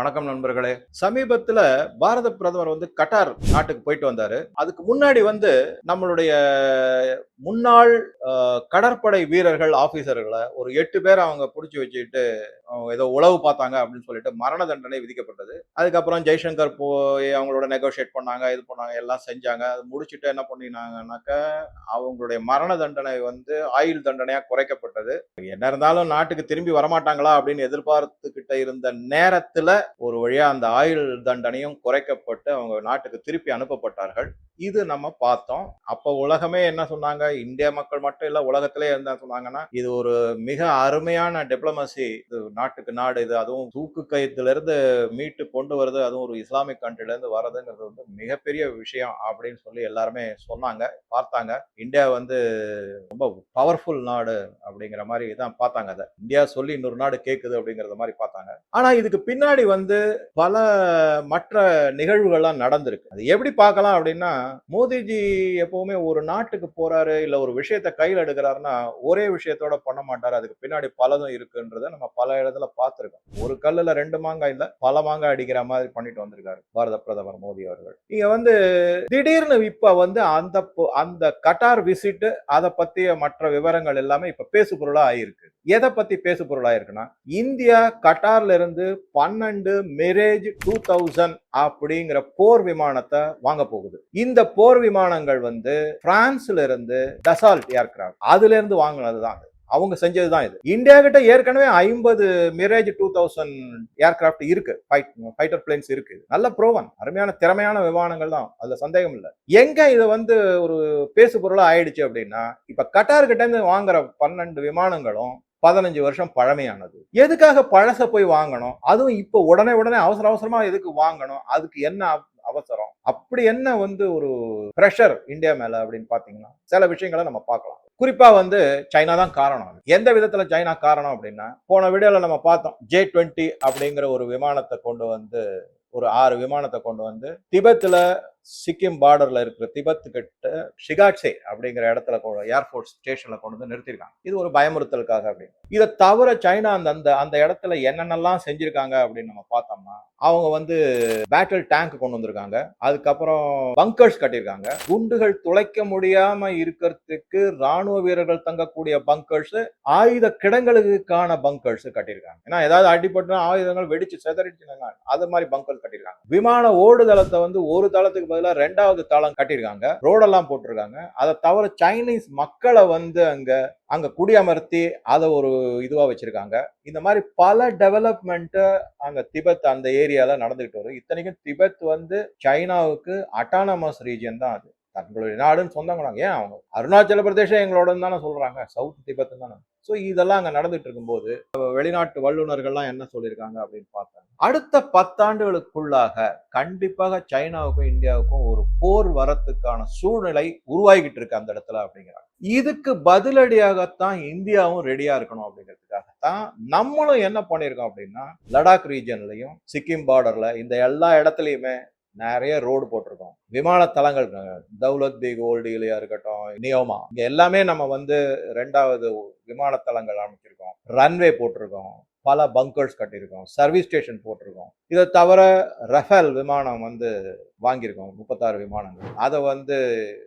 வணக்கம் நண்பர்களே. சமீபத்துல பாரத பிரதமர் வந்து கட்டார் நாட்டுக்கு போயிட்டு வந்தாரு. அதுக்கு முன்னாடி வந்து நம்மளுடைய முன்னாள் கடற்படை வீரர்கள் ஆபீசர்களை ஒரு எட்டு பேர் அவங்க பிடிச்சி வச்சுக்கிட்டு அவங்க ஏதோ உளவு பார்த்தாங்க அப்படின்னு சொல்லிட்டு மரண தண்டனை விதிக்கப்பட்டது. அதுக்கப்புறம் ஜெய்சங்கர் போய் அவங்களோட நெகோஷியேட் பண்ணாங்க இது பண்ணாங்க எல்லாம் செஞ்சாங்க. அது முடிச்சுட்டு என்ன பண்ணினாங்கனாக்க அவங்களுடைய மரண தண்டனை வந்து ஆயுள் தண்டனையா குறைக்கப்பட்டது. என்ன இருந்தாலும் நாட்டுக்கு திரும்பி வரமாட்டாங்களா அப்படின்னு எதிர்பார்த்துக்கிட்ட இருந்த நேரத்துல ஒரு வழியா அந்த ஆயுள் தண்டனையும் குறைக்கப்பட்டு அவங்க நாட்டுக்கு திருப்பி அனுப்பப்பட்டார்கள். இது நம்ம பார்த்தோம். அப்ப உலகமே என்ன சொன்னாங்க? இந்திய மக்கள் மட்டும் இல்ல உலகத்திலே என்ன சொன்னாங்கன்னா இது ஒரு மிக அருமையான டிப்ளமசி இது நாட்டுக்கு நாடு இது அதுவும் தூக்கு கயத்துல இருந்து மீட்டு கொண்டு வருது அதுவும் ஒரு இஸ்லாமிக் கண்ட்ரில இருந்து வர்றதுங்கிறது வந்து மிகப்பெரிய விஷயம் அப்படின்னு சொல்லி எல்லாருமே சொன்னாங்க பார்த்தாங்க. இந்தியா வந்து ரொம்ப பவர்ஃபுல் நாடு அப்படிங்கிற மாதிரி தான் பார்த்தாங்க அதை. இந்தியா சொல்லி இன்னொரு நாடு கேட்குது அப்படிங்கறத மாதிரி பார்த்தாங்க. ஆனா இதுக்கு பின்னாடி வந்து வந்து பல மற்ற நிகழ்வுகள்லாம் நடந்திருக்கு. அது எப்படி பார்க்கலாம் அப்படின்னா மோடிஜி எப்பவுமே ஒரு நாட்டுக்கு போறாரு இல்ல ஒரு விஷயத்த கையில் எடுக்கிறாருன்னா ஒரே விஷயத்தோட பண்ண மாட்டாரு. அதுக்கு பின்னாடி பலதும் இருக்குன்றத நம்ம பல இடத்துல பார்த்துருக்கோம். ஒரு கல்லுல ரெண்டு மாங்காய் இல்ல பல மாங்காய் அடிக்கிற மாதிரி பண்ணிட்டு வந்திருக்காரு பாரத பிரதமர் மோடி அவர்கள். இங்க வந்து திடீர்னு இப்ப வந்து அந்த அந்த கட்டார் விசிட் அதை பத்திய மற்ற விவரங்கள் எல்லாமே இப்ப பேசு பொருளா ஆயிருக்கு. எதை பத்தி பேசு பொருளா இருக்குன்னா இந்தியா கட்டார்ல இருந்து பன்னெண்டு மெரேஜ் டூ தௌசண்ட் அப்படிங்கிற போர் விமானத்தை வாங்க போகுது. இந்த போர் விமானங்கள் வந்து பிரான்ஸ்ல இருந்து டசால்ட் ஏர்கிராஃப்ட் அதுல இருந்து வாங்கினது தான் அவங்க செஞ்சதுதான் இது. இந்தியா கிட்ட ஏற்கனவே ஐம்பது மிரேஜ் டூ தௌசண்ட் ஏர்கிராஃப்ட் இருக்கு. ஃபைட்டர் பிளேன்ஸ் இருக்கு. நல்ல ப்ரோவன் அருமையான திறமையான விமானங்கள் தான். அதுல சந்தேகம் இல்லை. எங்க இது வந்து ஒரு பேசு பொருளா ஆயிடுச்சு அப்படின்னா இப்ப கட்டார் கிட்ட இருந்து வாங்குற பன்னெண்டு விமானங்களும் பதினஞ்சு வருஷம் பழமையானது. எதுக்காக பழச போய் வாங்கணும்? அதுவும் இப்போ உடனே உடனே அவசர அவசரமா எதுக்கு வாங்கணும்? அதுக்கு என்ன அவசரம்? அப்படி என்ன வந்து ஒரு ப்ரெஷர் இந்தியா மேல அப்படின்னு பாத்தீங்கன்னா சில விஷயங்களை நம்ம பார்க்கலாம். குறிப்பா வந்து சைனா தான் காரணம் எந்த விதத்துல சைனா காரணம் அப்படின்னா போன வீடியோல நம்ம பார்த்தோம் ஜே டுவெண்ட்டி அப்படிங்கிற ஒரு விமானத்தை கொண்டு வந்து ஒரு ஆறு விமானத்தை கொண்டு வந்து திபத்தில் சிக்கிம் பார்டர்ல இருக்கிற திபத்து கிட்ட ஷிகாட்சே அப்படிங்கிற இடத்துல ஏர்போர்ட் ஸ்டேஷன்ல கொண்டு வந்து நிறுத்திருக்காங்க. இது ஒரு பயமுறுத்தலுக்காக அப்படின்னு. இதை தவிர சைனா அந்த அந்த அந்த இடத்துல என்னென்னலாம் செஞ்சிருக்காங்க அப்படின்னு நம்ம பார்த்தோம்னா அவங்க வந்து பேட்டில் டேங்க் கொண்டு வந்திருக்காங்க. அதுக்கப்புறம் பங்கர்ஸ் கட்டியிருக்காங்க. குண்டுகள் துளைக்க முடியாம இருக்கிறதுக்கு ராணுவ வீரர்கள் தங்கக்கூடிய பங்கர்ஸ் ஆயுத கிடங்களுக்கான பங்கர்ஸ் கட்டியிருக்காங்க. ஏன்னா ஏதாவது அடிபட்டு ஆயுதங்கள் வெடிச்சு செதறிச்சுனாங்க அது மாதிரி பங்கர்ஸ் கட்டியிருக்காங்க. விமான ஓடுதளத்தை வந்து ஒரு தளத்துக்கு பதிலாக ரெண்டாவது தளம் கட்டியிருக்காங்க. ரோடெல்லாம் போட்டிருக்காங்க. அதை தவிர சைனீஸ் மக்களை வந்து அங்க அங்க குடியமர்த்தி அதை ஒரு இதுவா வச்சிருக்காங்க. இந்த மாதிரி பல டெவலப்மெண்ட்டு அங்க திபெத் அந்த ஏரியால நடந்துகிட்டு வரும் இத்தனைக்கும் திபெத் வந்து சைனாவுக்கு அட்டானமஸ் ரீஜன் தான் அது. தங்களுடைய நாடுன்னு சொந்தங்களாங்க ஏன்? அவங்க அருணாச்சல பிரதேசம் எங்களோடன்னு தானே சொல்கிறாங்க சவுத் திபத்துன்னு தானே. ஸோ இதெல்லாம் அங்கே நடந்துட்டு இருக்கும்போது வெளிநாட்டு வல்லுநர்கள்லாம் என்ன சொல்லியிருக்காங்க அப்படின்னு பார்த்தாங்க அடுத்த பத்தாண்டுகளுக்குள்ளாக கண்டிப்பாக சைனாவுக்கும் இந்தியாவுக்கும் ஒரு போர் வரத்துக்கான சூழ்நிலை உருவாகிட்டு இருக்கு அந்த இடத்துல அப்படிங்கிறாங்க. இதுக்கு பதிலடியாகத்தான் இந்தியாவும் ரெடியா இருக்கணும் அப்படிங்கிறதுக்காகத்தான் நம்மளும் என்ன பண்ணியிருக்கோம் அப்படின்னா லடாக் ரீஜன்லையும் சிக்கிம் பார்டர்ல இந்த எல்லா இடத்துலையுமே நிறைய ரோடு போட்டிருக்கோம். விமான தளங்கள் தௌலத் பேக் ஓல்டு இலியா இருக்கட்டும் நியோமா இங்கே எல்லாமே நம்ம வந்து ரெண்டாவது விமான தளங்கள் அமைச்சிருக்கோம். ரன்வே போட்டிருக்கோம். பல பங்கர்ஸ் கட்டியிருக்கோம். சர்வீஸ் ஸ்டேஷன் போட்டிருக்கோம். இதை தவிர ரஃபேல் விமானம் வந்து வாங்கியிருக்கோம். முப்பத்தாறு விமானங்கள். அதை வந்து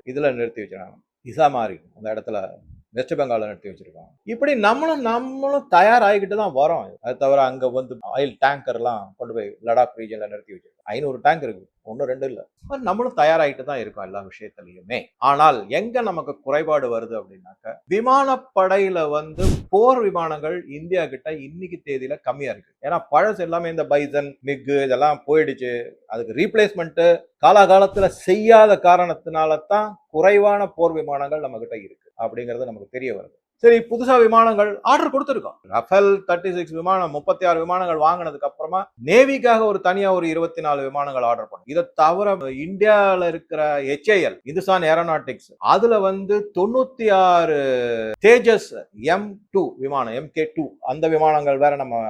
இதில் நிறுத்தி வச்சிருக்காங்க. இசாமாரி அந்த இடத்துல வெஸ்ட் பெங்காலில் நிறுத்தி வச்சிருக்கோம். இப்படி நம்மளும் நம்மளும் தயாராகிக்கிட்டு தான் வரோம். அது தவிர அங்கே வந்து ஆயில் டேங்கர்லாம் கொண்டு போய் லடாக் ரீஜனில் நிறுத்தி வச்சிருக்கோம். ஐநூறு டேங்க் இருக்கு ஒன்றும் ரெண்டு இல்லை. நம்மளும் தயாராகிட்டு தான் இருக்கோம் எல்லா விஷயத்துலையுமே. ஆனால் எங்க நமக்கு குறைபாடு வருது அப்படின்னாக்க விமானப்படையில வந்து போர் விமானங்கள் இந்தியா கிட்ட இன்னைக்கு தேதியில கம்மியா இருக்கு. ஏன்னா பழசு எல்லாமே இந்த பைசன் மிக்கு இதெல்லாம் போயிடுச்சு. அதுக்கு ரீப்ளேஸ்மெண்ட்டு காலாகாலத்துல செய்யாத காரணத்தினால தான் குறைவான போர் விமானங்கள் நம்ம கிட்ட இருக்கு. அப்படிங்கிறது நமக்கு தெரிய வருது. சரி புதுசா விமானங்கள் ஆர்டர் கொடுத்துருக்கோம். ரஃபேல் தேர்ட்டி சிக்ஸ் விமானம் முப்பத்தி ஆறு விமானங்கள் வாங்கினதுக்கு அப்புறமா நேவிக்காக ஒரு தனியா ஒரு இருபத்தி நாலு விமானங்கள் ஆர்டர் பண்ணோம். இதை தவிர இந்தியாவில் இருக்கிற ஹெச்ஏஎல் இந்துஸ்தான் ஏரோநாட்டிக்ஸ் அதுல வந்து தொண்ணூத்தி ஆறு தேஜஸ் எம் டூ விமானம் எம்கே டூ அந்த விமானங்கள் வேற நம்ம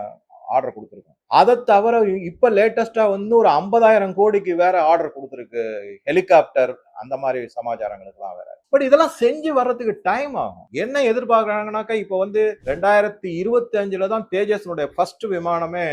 ஆர்டர் கொடுத்துருக்கோம். அதை தவிர இப்ப லேட்டஸ்டா வந்து ஒரு ஐம்பதாயிரம் கோடிக்கு வேற ஆர்டர் கொடுத்துருக்கு. ஹெலிகாப்டர் அந்த மாதிரி சமாச்சாரங்களுக்குலாம் வேற. பட் இதெல்லாம் செஞ்சு வர்றதுக்கு டைம் ஆகும். என்ன எதிர்பார்க்கறாங்கனாக்கா இப்போ வந்து ரெண்டாயிரத்தி இருபத்தி அஞ்சுல தான் தேஜஸ்னுடைய ஃபர்ஸ்ட் விமானமே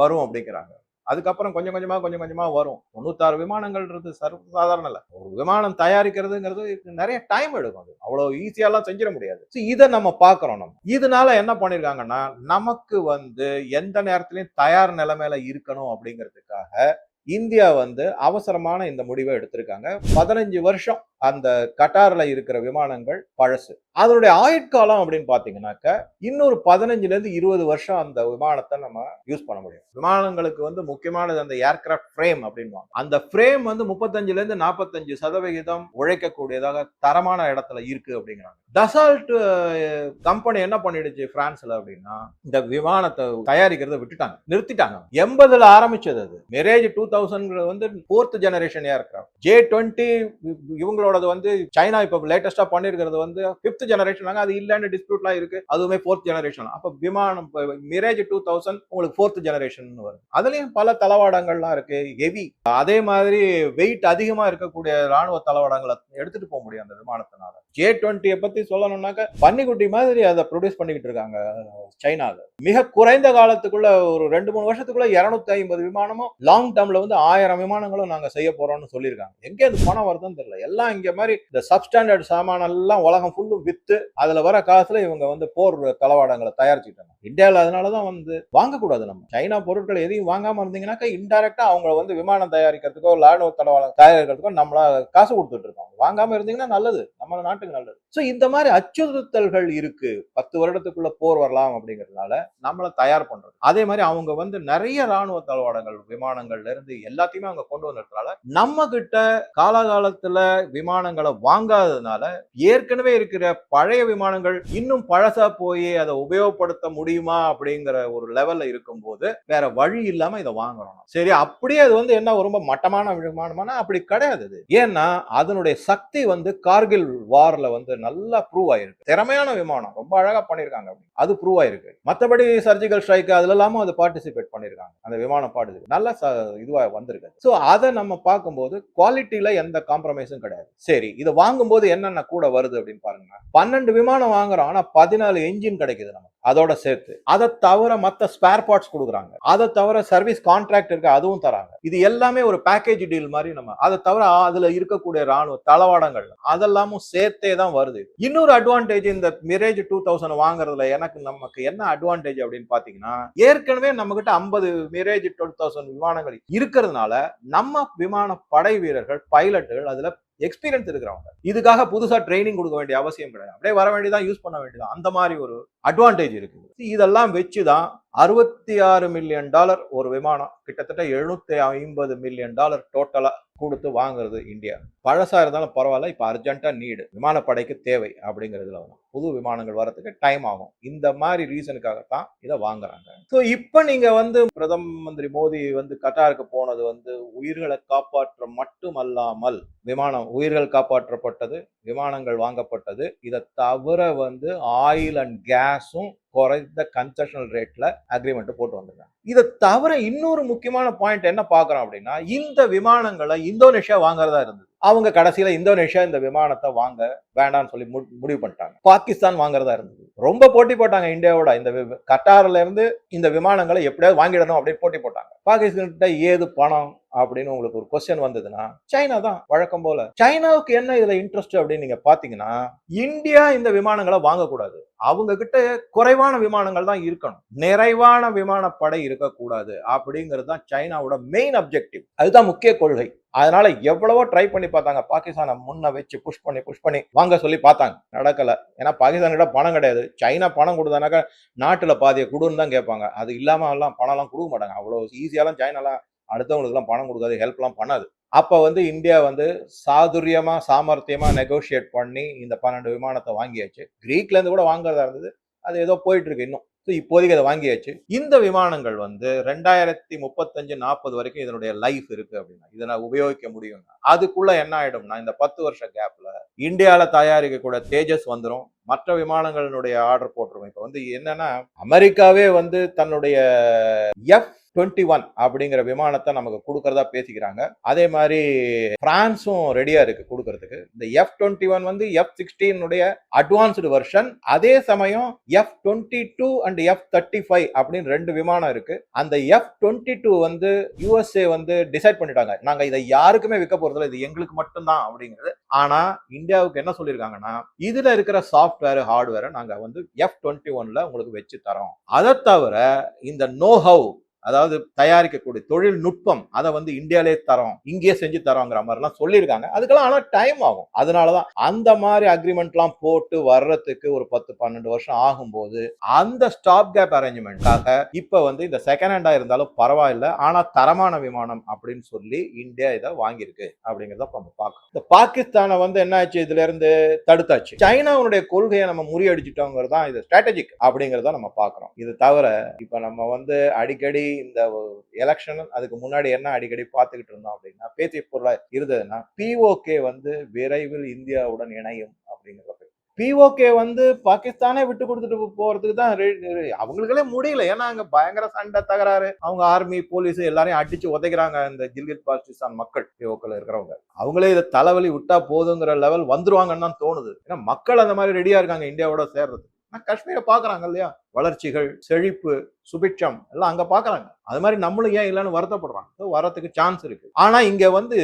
வரும் அப்படிங்கிறாங்க. அதுக்கப்புறம் கொஞ்சம் கொஞ்சமாக கொஞ்சம் கொஞ்சமாக வரும். தொண்ணூத்தாறு விமானங்கள்ன்றது சர்வ சாதாரண இல்லை. ஒரு விமானம் தயாரிக்கிறதுங்கிறது நிறைய டைம் எடுக்கும் அது. அவ்வளோ ஈஸியாலாம் செஞ்சிட முடியாது. ஸோ இதை நம்ம பார்க்குறோம் நம்ம. இதனால என்ன பண்ணியிருக்காங்கன்னா நமக்கு வந்து எந்த நேரத்துலையும் தயார் நிலைமையில இருக்கணும் அப்படிங்கிறதுக்காக இந்தியா வந்து அவசரமான இந்த முடிவை எடுத்திருக்காங்க. பதினஞ்சு வருஷம் அந்த கட்டாரில் இருக்கிற விமானங்கள் பழசு. அதனுடைய ஆயுட்காலம் அப்படின்னு பார்த்தீங்கன்னாக்க இன்னொரு பதினஞ்சுலேருந்து இருபது வருஷம் அந்த விமானத்தை நம்ம யூஸ் பண்ண முடியும். விமானங்களுக்கு வந்து முக்கியமானது அந்த ஏர்கிராஃப்ட் ஃப்ரேம் அப்படின்வாங்க அந்த ஃப்ரேம் வந்து முப்பத்தஞ்சுலேருந்து நாற்பத்தஞ்சு சதவிகிதம் உழைக்கக்கூடியதாக தரமான இடத்துல இருக்கு அப்படிங்கிறாங்க. டசால்ட் கம்பெனி என்ன பண்ணிடுச்சு பிரான்ஸ்ல அப்படின்னா இந்த விமானத்தை தயாரிக்கிறத விட்டுட்டாங்க. நிறுத்திட்டாங்க. எண்பதுல ஆரம்பிச்சது அது. மெரேஜ் டூ தௌசண்ட் வந்து fourth generation aircraft J twenty இவங்களோட இவங்களோடது வந்து சைனா இப்போ லேட்டஸ்டா பண்ணிருக்கிறது வந்து ஃபிஃப்த் ஜெனரேஷன் அது இல்லைன்னு டிஸ்பியூட்லாம் இருக்கு. அதுவுமே ஃபோர்த் ஜெனரேஷன் அப்போ விமானம் மிரேஜ் டூ தௌசண்ட் உங்களுக்கு ஃபோர்த் ஜெனரேஷன் வரும் அதுலயும் பல தளவாடங்கள்லாம் இருக்கு. ஹெவி அதே மாதிரி வெயிட் அதிகமா இருக்கக்கூடிய ராணுவ தளவாடங்களை எடுத்துட்டு போக முடியும் அந்த விமானத்தினால. ஜே டுவெண்ட்டியை பத்தி சொல்லணும்னாக்க பன்னிக்குட்டி மாதிரி அதை ப்ரொடியூஸ் பண்ணிக்கிட்டு இருக்காங்க சைனாவில் மிக குறைந்த காலத்துக்குள்ள ஒரு ரெண்டு மூணு வருஷத்துக்குள்ள இருநூத்தி ஐம்பது விமானமும் லாங் டேர்ம்ல வந்து ஆயிரம் விமானங்களும் நாங்க செய்ய போறோம்னு சொல்லியிருக்காங்க. எங்க இந்த பணம் வருதுன்னு தெரியல. எல்லாம் இங்க மாதிரி இந்த சப்ஸ்டாண்டர்ட் சாமான எல்லாம் உலகம் ஃபுல்லும் வித்து அதுல வர காசுல இவங்க வந்து போர் தளவாடங்களை தயாரிச்சுட்டாங்க இந்தியாவில் அதனாலதான் வந்து வாங்கக்கூடாது நம்ம. சைனா பொருட்கள் எதையும் வாங்காம இருந்தீங்கன்னாக்கா இன்டெரக்டா அவங்க வந்து விமானம் தயாரிக்கிறதுக்கோ ராணுவ தளவாடம் தயாரிக்கிறதுக்கோ நம்மளா காசு கொடுத்துட்டு இருக்கோம். வாங்காம இருந்தீங்கன்னா நல்லது. நம்ம நாட்டுக்கு நல்லது. ஸோ இந்த மாதிரி அச்சுறுத்தல்கள் இருக்கு. பத்து வருடத்துக்குள்ள போர் வரலாம் அப்படிங்கறதுனால நம்மளை தயார் பண்றது. அதே மாதிரி அவங்க வந்து நிறைய ராணுவ தளவாடங்கள் விமானங்கள்ல இருந்து எல்லாத்தையுமே அவங்க கொண்டு வந்ததுனால நம்ம கிட்ட காலகாலத்துல விமானங்களை வாங்காததுனால ஏற்கனவே இருக்கிற பழைய விமானங்கள் இன்னும் பழசா போய் அதை உபயோகப்படுத்த முடியுமா அப்படிங்கிற ஒரு லெவல்ல இருக்கும்போது வேற வழி இல்லாம இதை வாங்குறோம் சரி அப்படியே அது வந்து என்ன ரொம்ப மட்டமான விமானமானா அப்படி கிடையாது ஏன்னா அதனுடைய சக்தி வந்து கார்கில் வார்ல வந்து நல்லா ப்ரூவ் ஆயிருக்கு. திறமையான விமானம். ரொம்ப அழகா பண்ணிருக்காங்க அது ப்ரூவ் ஆயிருக்கு. மத்தபடி சர்ஜிக்கல் ஸ்ட்ரைக் அதுல இல்லாம அது பார்ட்டிசிபேட் பண்ணிருக்காங்க. அந்த விமானம் பாடுது நல்லா ச- இதுவா வந்திருக்கு. சோ அதை நம்ம பார்க்கும்போது குவாலிட்டியில எந்த காம்ப்ரமைஸும் கிடையாது. சரி இதை வாங்கும்போது என்னென்ன கூட வருது அப்படின்னு பாருங்க பன்னெண்டு விமானம் வாங்குறோம். ஆனா பதினாலு என்ஜின் கிடைக்குது நமக்கு. அதோட சேர்த்து. அதை தவிர மத்த ஸ்பேர் பார்ட்ஸ் கொடுக்குறாங்க. அதை தவிர சர்வீஸ் கான்ட்ராக்ட் இருக்கு அதுவும் தராங்க. இது எல்லாமே ஒரு பேக்கேஜ் டீல் மாதிரி நம்ம அதை தவிர அதுல இருக்கக்கூடிய ராணுவ தளவாடங்கள் அதெல்லாமும் சேர்த்து தான் வருது. இன்னொரு அட்வான்டேஜ் இந்த மிரேஜ் டூ தௌசண்ட் வாங்குறதுல எனக்கு நமக்கு என்ன அட்வான்டேஜ் அப்படின்னு பாத்தீங்கன்னா ஏற்கனவே நம்ம கிட்ட ஐம்பது மிரேஜ் டூ தௌசண்ட் விமானங்கள் இருக்கிறதுனால நம்ம விமான படை வீரர்கள் பைலட்டுகள் அதுல எக்ஸ்பீரியன்ஸ் இருக்கிறவங்க. இதுக்காக புதுசா ட்ரைனிங் கொடுக்க வேண்டிய அவசியம் கிடையாது. அப்படியே வர வேண்டியதான் யூஸ் பண்ண வேண்டியதான் அந்த மாதிரி ஒரு அட்வான்டேஜ் இருக்குது. இதெல்லாம் வச்சுதான் அறுபத்தி ஆறு மில்லியன் டாலர் ஒரு விமானம். கிட்டத்தட்ட எழுநூத்தி ஐம்பது மில்லியன் டாலர் டோட்டலா கொடுத்து வாங்குறது இந்தியா. பழசாக இருந்தாலும் பரவாயில்ல இப்போ அர்ஜென்ட்டாக நீடு விமானப்படைக்கு தேவை அப்படிங்கிறதுல வரும். புது விமானங்கள் வரத்துக்கு டைம் ஆகும். இந்த மாதிரி ரீசனுக்காகத்தான் இதை வாங்குறாங்க. ஸோ இப்போ நீங்கள் வந்து பிரதம மந்திரி மோடி வந்து கட்டாருக்கு போனது வந்து உயிர்களை காப்பாற்ற மட்டுமல்லாமல் விமானம் உயிர்கள் காப்பாற்றப்பட்டது விமானங்கள் வாங்கப்பட்டது. இதை தவிர வந்து ஆயில் அண்ட் கேஸும் குறைந்த கன்செஷனல் ரேட்ல அக்ரிமெண்ட் போட்டு வந்திருக்காங்க. இதை தவிர இன்னொரு முக்கியமான பாயிண்ட் என்ன பார்க்கறோம் அப்படின்னா இந்த விமானங்களை இந்தோனேஷியா வாங்குறதா இருந்தது. அவங்க கடைசியில இந்தோனேஷியா இந்த விமானத்தை வாங்க வேண்டாம்னு சொல்லி மு- முடிவு பண்ணிட்டாங்க. பாகிஸ்தான் வாங்குறதா இருந்தது. ரொம்ப போட்டி போட்டாங்க இந்தியாவோட இந்த வி- கட்டார்ல இருந்து இந்த விமானங்களை எப்படியாவது வாங்கிடணும் அப்படின்னு போட்டி போட்டாங்க. பாகிஸ்தான் கிட்ட ஏது பணம் அப்படின்னு உங்களுக்கு ஒரு கொஸ்டின் வந்ததுன்னா சைனா தான் வழக்கம் போல. சைனாவுக்கு என்ன இதுல இன்ட்ரெஸ்ட் அப்படின்னு நீங்க பாத்தீங்கன்னா இந்தியா இந்த விமானங்களை வாங்கக்கூடாது. அவங்க கிட்ட குறைவான விமானங்கள் தான் இருக்கணும். நிறைவான விமானப்படை இருக்கக்கூடாது அப்படிங்கிறது தான் சைனாவோட மெயின் அப்ஜெக்டிவ் அதுதான் முக்கிய கொள்கை. அதனால எவ்வளவோ ட்ரை பண்ணி பார்த்தாங்க. பாகிஸ்தானை முன்ன வச்சு புஷ் பண்ணி புஷ் பண்ணி வாங்க சொல்லி பார்த்தாங்க. நடக்கல. ஏன்னா பாகிஸ்தான்கிட்ட பணம் கிடையாது. சைனா பணம் கொடுத்தானாக்கா நாட்டில் பாதியை கொடுன்னு தான் கேட்பாங்க. அது இல்லாமல் எல்லாம் பணம்லாம் கொடுக்க மாட்டாங்க. அவ்வளோ ஈஸியாலாம் சைனாலாம் அடுத்தவங்களுக்குலாம் பணம் கொடுக்காது. ஹெல்ப்லாம் பண்ணாது. அப்போ வந்து இந்தியா வந்து சாதுரியமாக சாமர்த்தியமாக நெகோஷியேட் பண்ணி இந்த பன்னெண்டு விமானத்தை வாங்கியாச்சு. க்ரீக்லேருந்து கூட வாங்குறதா இருந்தது. அது ஏதோ போயிட்டு இருக்கு இன்னும். ஸோ இப்போதைக்கு அதை வாங்கியாச்சு. இந்த விமானங்கள் வந்து ரெண்டாயிரத்தி முப்பத்தஞ்சு நாற்பது வரைக்கும் இதனுடைய லைஃப் இருக்கு அப்படின்னா இதை நான் உபயோகிக்க முடியும் அதுக்குள்ள என்ன ஆயிடும்னா இந்த பத்து வருஷ கேப்ல இந்தியாவில் தயாரிக்கக்கூட தேஜஸ் வந்துடும் மற்ற விமானங்களினுடைய ஆர்டர் போட்டுருவோம் இப்போ வந்து என்னன்னா அமெரிக்காவே வந்து தன்னுடைய எஃப் டுவெண்ட்டி ஒன் அப்படிங்கிற விமானத்தை நமக்கு கொடுக்கறதா பேசிக்கிறாங்க. அதே மாதிரி பிரான்ஸும் ரெடியா இருக்கு கொடுக்கறதுக்கு. இந்த எஃப் டுவெண்ட்டி ஒன் வந்து எஃப் சிக்ஸ்டீனுடைய அட்வான்ஸ்டு வெர்ஷன் அதே சமயம் F twenty two and F thirty five அப்படின்னு ரெண்டு விமானம் இருக்கு. அந்த எஃப் டுவெண்ட்டி டூ வந்து யூஎஸ்ஏ வந்து டிசைட் பண்ணிட்டாங்க. நாங்க இதை யாருக்குமே விற்க போறதில்ல இது எங்களுக்கு மட்டும்தான் அப்படிங்கிறது. ஆனா இந்தியாவுக்கு என்ன சொல்லியிருக்காங்கன்னா இதுல இருக்கிற சாஃப்ட்வேர் ஹார்ட்வேரை நாங்க வந்து எஃப் டுவெண்ட்டி ஒன்ல உங்களுக்கு வச்சு தரோம். அதை தவிர இந்த நோ ஹவ் அதாவது தயாரிக்கக்கூடிய தொழில்நுட்பம் அதை வந்து இந்தியாலே தரோம் இங்கேயே செஞ்சு தரோங்கிற மாதிரிலாம் சொல்லியிருக்காங்க. அதுக்கெல்லாம் ஆனால் டைம் ஆகும். அதனால தான் அந்த மாதிரி அக்ரிமெண்ட்லாம் போட்டு வர்றதுக்கு ஒரு பத்து பன்னெண்டு வருஷம் ஆகும்போது அந்த ஸ்டாப் கேப் அரேஞ்ச்மெண்ட்டாக இப்போ வந்து இந்த செகண்ட் ஹேண்டாக இருந்தாலும் பரவாயில்ல ஆனால் தரமான விமானம் அப்படின்னு சொல்லி இந்தியா இதை வாங்கியிருக்கு அப்படிங்கிறத இப்ப நம்ம பார்க்கணும். இந்த பாகிஸ்தானை வந்து என்ன ஆச்சு இதுல இருந்து தடுத்தாச்சு. சைனாவுடைய கொள்கையை நம்ம முறியடிச்சிட்டோங்கிறது தான் இது ஸ்ட்ராட்டஜிக் அப்படிங்கிறத நம்ம பார்க்குறோம். இது தவிர இப்போ நம்ம வந்து அடிக்கடி இந்த எலெக்ஷன் அதுக்கு முன்னாடி என்ன அடிக்கடி பார்த்துக்கிட்டு இருந்தோம் அப்படின்னா பேச்சு பொருளாக இருந்ததுன்னா பிஓகே வந்து விரைவில் இந்தியாவுடன் இணையும் அப்படிங்கிறத பிஓகே வந்து பாகிஸ்தானே விட்டு கொடுத்துட்டு போறதுக்கு தான் அவங்களுக்கே முடியல. ஏன்னா அங்க பயங்கர சண்டை தகராறு. அவங்க ஆர்மி போலீஸ் எல்லாரையும் அடிச்சு உதைக்கிறாங்க இந்த ஜில்கித் பாகிஸ்தான் மக்கள் பிஓக்கள் இருக்கிறவங்க. அவங்களே இதை தலைவலி விட்டா போதுங்கிற லெவல் வந்துருவாங்கன்னு தான் தோணுது. ஏன்னா மக்கள் அந்த மாதிரி ரெடியா இருக்காங்க இந்தியாவோட சேர்றது ஆனால் காஷ்மீரை பார்க்குறாங்க இல்லையா? வளர்ச்சிகள் செழிப்பு சுபிட்சம் எல்லாம் அங்கே பார்க்குறாங்க. அது மாதிரி நம்மளும் ஏன் இல்லைன்னு வருத்தப்படுறாங்க. வரத்துக்கு சான்ஸ் இருக்கு. ஆனால் இங்கே வந்து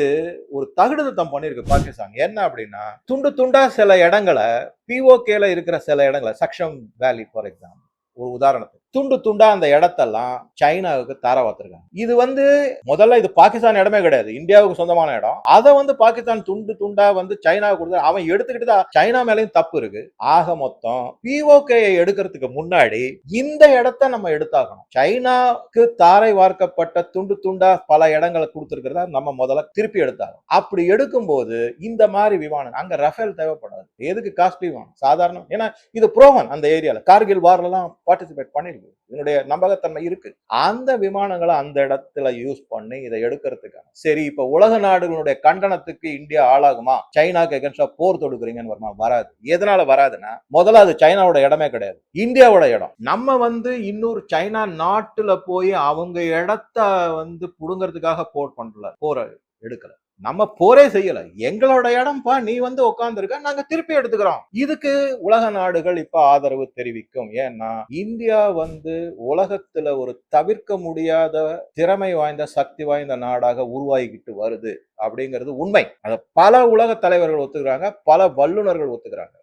ஒரு தகுடுதத்தம் பண்ணியிருக்கு பாகிஸ்தான். என்ன அப்படின்னா துண்டு துண்டா சில இடங்களை பிஓகேல இருக்கிற சில இடங்களை சக்ஷம் வேலி ஃபார் எக்ஸாம்பிள் ஒரு உதாரணத்துக்கு. துண்டு துண்டா அந்த இடத்தெல்லாம் சைனாவுக்கு தர வச்சிருக்காங்க இது வந்து முதல்ல இது பாகிஸ்தான் இடமே கிடையாது. இந்தியாவுக்கு சொந்தமான இடம். அதை வந்து பாகிஸ்தான் துண்டு துண்டா வந்து சைனாவுக்கு கொடுத்து அவன் எடுத்துக்கிட்டு தான் சைனா மேலேயும் தப்பு இருக்கு. ஆக மொத்தம் பிஓகே எடுக்கிறதுக்கு முன்னாடி இந்த இடத்த நம்ம எடுத்தாகணும். சைனாக்கு தாரை வார்க்கப்பட்ட துண்டு துண்டா பல இடங்களை கொடுத்துருக்கிறதா நம்ம முதல்ல திருப்பி எடுத்தாகணும். அப்படி எடுக்கும்போது இந்த மாதிரி விமானம் அங்க ரஃபேல் தேவைப்படாது. எதுக்கு காஸ்ட்லி விமானம்? சாதாரணம் ஏன்னா இது ப்ரோவன் அந்த ஏரியால. கார்கில் வார்லாம் பார்ட்டிசிபேட் பண்ணிருக்கு இதனுடைய நம்பகத்தன்மை இருக்கு. அந்த விமானங்களை அந்த இடத்துல யூஸ் பண்ணி இதை எடுக்கிறதுக்கான. சரி இப்ப உலக நாடுகளுடைய கண்டனத்துக்கு இந்தியா ஆளாகுமா? சைனாக்கு எகன்ஸ்டா போர் தொடுக்குறீங்கன்னு வருமா? வராது. எதனால வராதுன்னா முதல்ல அது சைனாவோட இடமே கிடையாது. இந்தியாவோட இடம். நம்ம வந்து இன்னொரு சைனா நாட்டுல போய் அவங்க இடத்த வந்து புடுங்கிறதுக்காக போர் பண்ணல போற எடுக்கல. நம்ம போரே செய்யல. எங்களோட இடம்ப்பா நீ வந்து உட்காந்துருக்க நாங்க திருப்பி எடுத்துக்கிறோம். இதுக்கு உலக நாடுகள் இப்ப ஆதரவு தெரிவிக்கும். ஏன்னா இந்தியா வந்து உலகத்துல ஒரு தவிர்க்க முடியாத திறமை வாய்ந்த சக்தி வாய்ந்த நாடாக உருவாகிக்கிட்டு வருது அப்படிங்கிறது உண்மை. அதை பல உலக தலைவர்கள் ஒத்துக்கிறாங்க பல வல்லுநர்கள் ஒத்துக்கிறாங்க.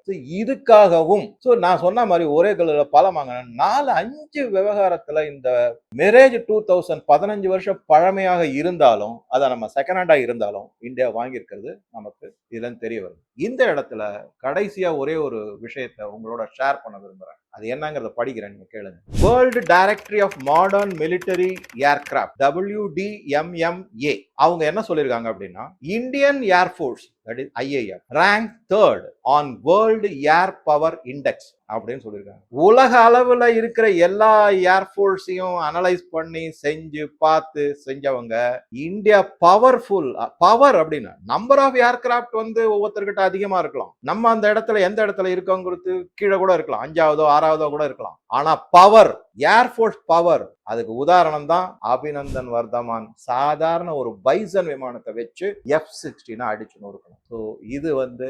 இதுக்காகவும் ஸோ நான் சொன்ன மாதிரி ஒரே கல்லில் பல வாங்கின நாலு அஞ்சு விவகாரத்தில் இந்த மேரேஜ் டூ தௌசண்ட் பதினஞ்சு வருஷம் பழமையாக இருந்தாலும் அதை நம்ம செகண்ட் ஹேண்டாக இருந்தாலும் இந்தியா வாங்கியிருக்கிறது நமக்கு இதுலன்னு தெரிய வருது. இந்த இடத்துல கடைசியா ஒரே ஒரு விஷயத்தை உங்களோட ஷேர் பண்ண விரும்புறேன். அது என்னங்கிறத படிக்கிறேன் நீங்க கேளுங்க. World directory of modern military aircraft WDMMA அவங்க என்ன சொல்லியிருக்காங்க அப்படின்னா Indian air force that is IAF rank third on world air power index அப்படின்னு சொல்லியிருக்காங்க. உலக அளவில் இருக்கிற எல்லா ஏர்ஃபோர்ஸையும் அனலைஸ் பண்ணி செஞ்சு பார்த்து செஞ்சவங்க இந்தியா பவர்ஃபுல் பவர் அப்படின்னா நம்பர் ஆஃப் ஏர்கிராஃப்ட் வந்து ஒவ்வொருத்தர்கிட்ட அதிகமாக இருக்கலாம். நம்ம அந்த இடத்துல எந்த இடத்துல இருக்கோங்கிறது கீழே கூட இருக்கலாம். அஞ்சாவதோ ஆறாவதோ கூட இருக்கலாம். ஆனால் பவர் ஏர்ஃபோர்ஸ் பவர் அதுக்கு உதாரணம் தான் அபிநந்தன் வர்தமான். சாதாரண ஒரு பைசன் விமானத்தை வச்சு எஃப் சிக்ஸ்டினா அடிச்சு நொறுக்கணும். ஸோ இது வந்து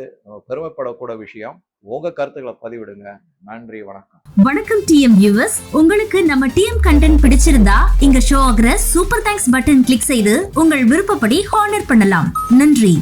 பெருமைப்படக்கூட விஷயம். உங்க கருத்துக்களை பதிவிடுங்க. நன்றி வணக்கம். வணக்கம் டிஎம் வியூவர்ஸ் உங்களுக்கு நம்ம டிஎம் கண்டென்ட் பிடிச்சிருந்தா இங்க ஷோ ஆகிற சூப்பர் தேங்க்ஸ் பட்டன் கிளிக் செய்து உங்கள் விருப்பப்படி ஹானர் பண்ணலாம். நன்றி.